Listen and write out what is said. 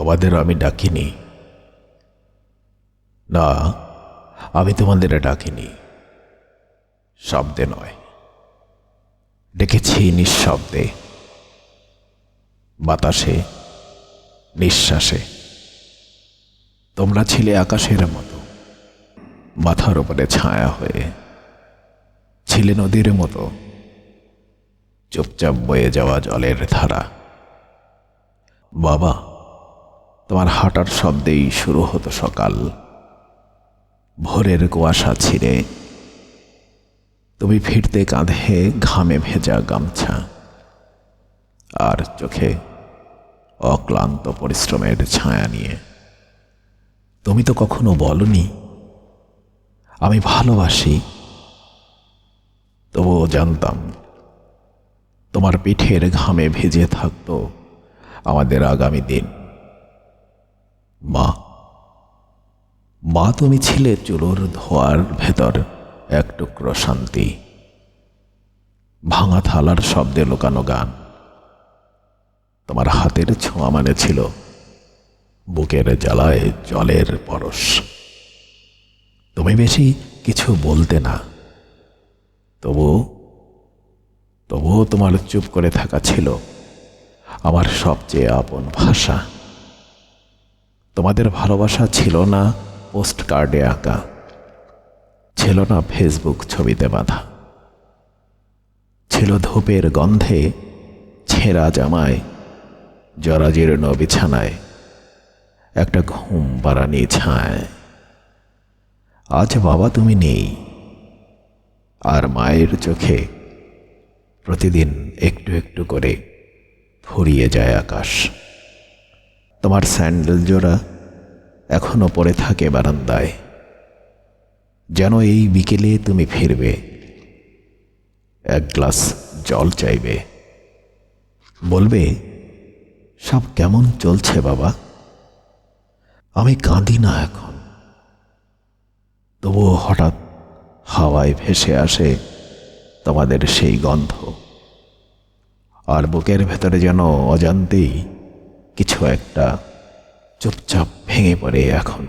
তোমাদের আমি ডাকিনি। না, আমি তোমাদের ডাকিনি। শব্দে নয়। ডেকেছি নিঃশব্দে। বাতাসে, নিঃশ্বাসে। তোমরা ছিলে আকাশের মতো। মাথার উপরে ছায়া হয়ে। ছিলে নদীর মতো। চুপচাপ বয়ে যাওয়া জলের ধারা। বাবা তোমার হাঁটার শব্দেই শুরু হতো সকাল। ভোরের কুয়াশা ছিঁড়ে। তুমি ফিরতে কাঁধে ঘামে ভেজা গামছা। আর চোখে অক্লান্ত পরিশ্রমের ছায়া নিয়ে। তুমি তো কখনো বলনি, আমি ভালোবাসি। তবুও জানতাম, তোমার পিঠের ঘামে ভেজে থাকতো আমাদের আগামী দিন। মা। মা তুমি ছিলে চুলোর ধোয়ার ভেতর, এক টুকরো শান্তি। ভাঙা থালার শব্দে লুকানো গান। তোমার হাতের ছোঁয়া মানে ছিল বুকের জ্বালায় জলের পরশ। তুমি বেশি কিছু বলতে না। তবু, তবুও তোমার চুপ করে থাকা ছিল আমার সবচেয়ে আপন ভাষা। তোমাদের ভালোবাসা ছিল না পোস্ট কার্ডে আঁকা, ছিল না ফেসবুক ছবিতে বাঁধা। ছিল ধূপের গন্ধে ছেঁড়া জামায়, জরাজীর্ণ বিছানায়, একটা ঘুম বাড়ানি ছায়। আজ বাবা তুমি নেই, আর মায়ের চোখে প্রতিদিন একটু একটু করে ফুরিয়ে যায় আকাশ। তোমার স্যান্ডেল জোড়া এখনও পড়ে থাকে বারান্দায়। যেন এই বিকেলে তুমি ফিরবে। এক গ্লাস জল চাইবে। বলবে সব কেমন চলছে বাবা? আমি কাঁদি না এখন। তবুও হঠাৎ হাওয়ায় ভেসে আসে তোমাদের সেই গন্ধ। আর বুকের ভেতরে যেন অজান্তেই কিছু একটা চুপচাপ ভেঙে পড়ে এখন।